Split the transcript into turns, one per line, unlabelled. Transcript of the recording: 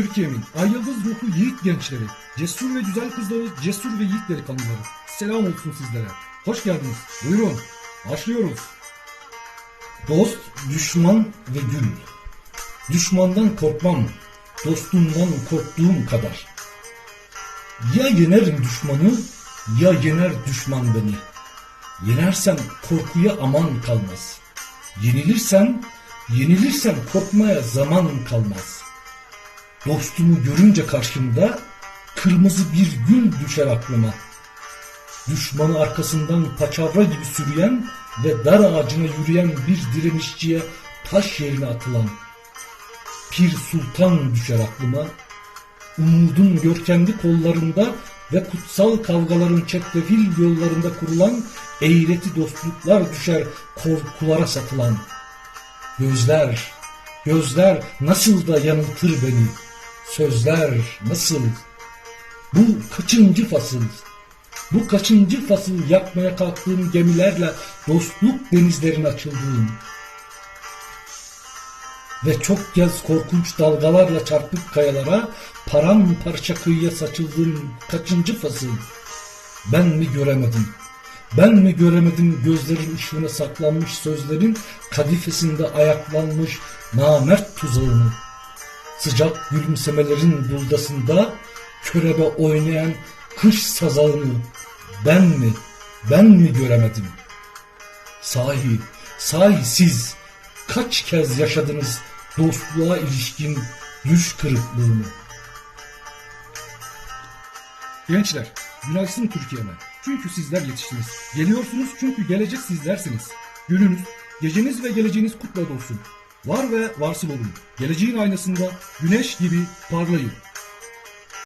Türkiye'min ay yıldız ruhlu yiğit gençleri, cesur ve güzel kızları, cesur ve yiğit delikanlıları. Selam olsun sizlere. Hoş geldiniz. Buyurun. Başlıyoruz. Dost, düşman ve gül. Düşmandan korkmam, dostumdan korktuğum kadar. Ya yenerim düşmanı, ya yener düşman beni. Yenersem korkuya aman kalmaz. Yenilirsem, yenilirsem korkmaya zaman kalmaz. Dostumu görünce karşımda kırmızı bir gül düşer aklıma. Düşmanı arkasından paçavra gibi sürüyen ve dar ağacına yürüyen bir direnişçiye taş yerine atılan. Pir Sultan düşer aklıma. Umudun görkemli kollarında ve kutsal kavgaların çetrefil yollarında kurulan eğreti dostluklar düşer korkulara satılan. Gözler, gözler nasıl da yanıltır beni. Sözler nasıl? Bu kaçıncı fasıl? Bu kaçıncı fasıl yapmaya kalktığım gemilerle dostluk denizlerine açıldığım ve çok kez korkunç dalgalarla çarpık kayalara paramparça kıyıya saçıldığım kaçıncı fasıl? Ben mi göremedim? Ben mi göremedim gözlerin ışığına saklanmış sözlerin kadifesinde ayaklanmış namert tuzağını? Sıcak gülümsemelerin buldasında körebe oynayan kış sazağını ben mi, ben mi göremedim? Sahi, sahi siz kaç kez yaşadınız dostluğa ilişkin düş kırıklığını? Gençler, günaysın Türkiye'me. Çünkü sizler yetiştiniz. Geliyorsunuz çünkü gelecek sizlersiniz. Gününüz, geceniz ve geleceğiniz kutlu olsun. Var ve varsıl olun. Geleceğin aynasında güneş gibi parlayın.